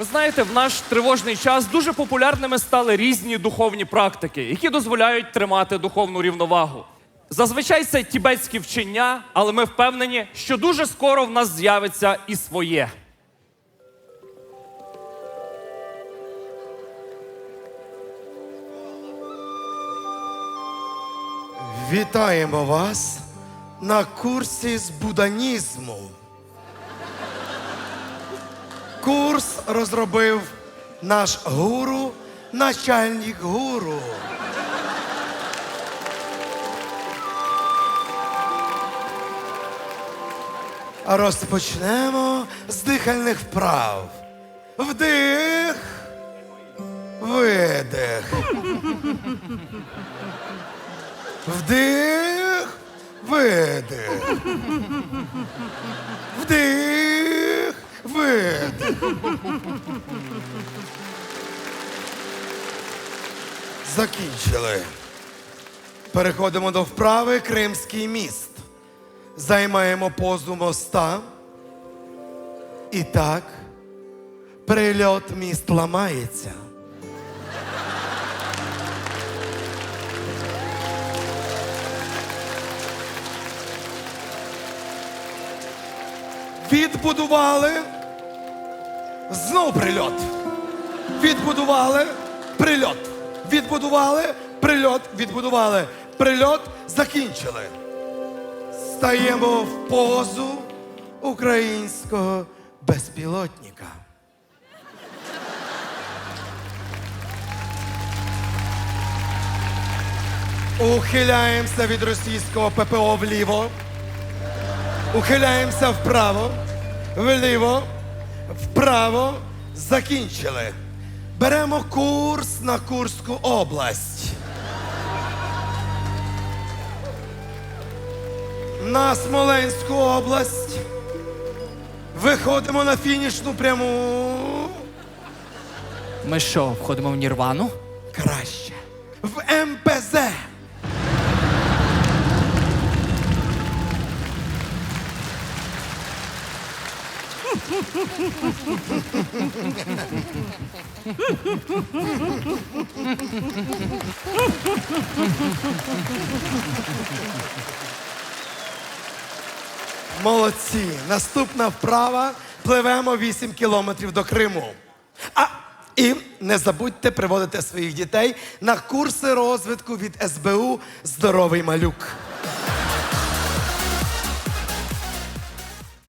Ви знаєте, в наш тривожний час дуже популярними стали різні духовні практики, які дозволяють тримати духовну рівновагу. Зазвичай це тібетські вчення, але ми впевнені, що дуже скоро в нас з'явиться і своє. Вітаємо вас на курсі з буданізму. Курс розробив наш гуру, начальник гуру. Розпочнемо з дихальних вправ. Вдих, видих. Вдих, видих. Закінчили. Переходимо до вправи Кримський міст. Займаємо позу моста. І так, прильот міст ламається. Відбудували. Знов прильот. Відбудували. Прильот. Відбудували. Прильот. Відбудували. Прильот. Закінчили. Стаємо в позу українського безпілотника. Ухиляємося від російського ППО вліво. Ухиляємося вправо, вліво, вправо. Закінчили. Беремо курс на Курську область. На Смоленську область. Виходимо на фінішну пряму. Ми що, входимо в Нірвану? Краще. В МПЗ. Молодці. Наступна вправа. Пливемо 8 кілометрів до Криму. А і не забудьте приводити своїх дітей на курси розвитку від СБУ Здоровий малюк.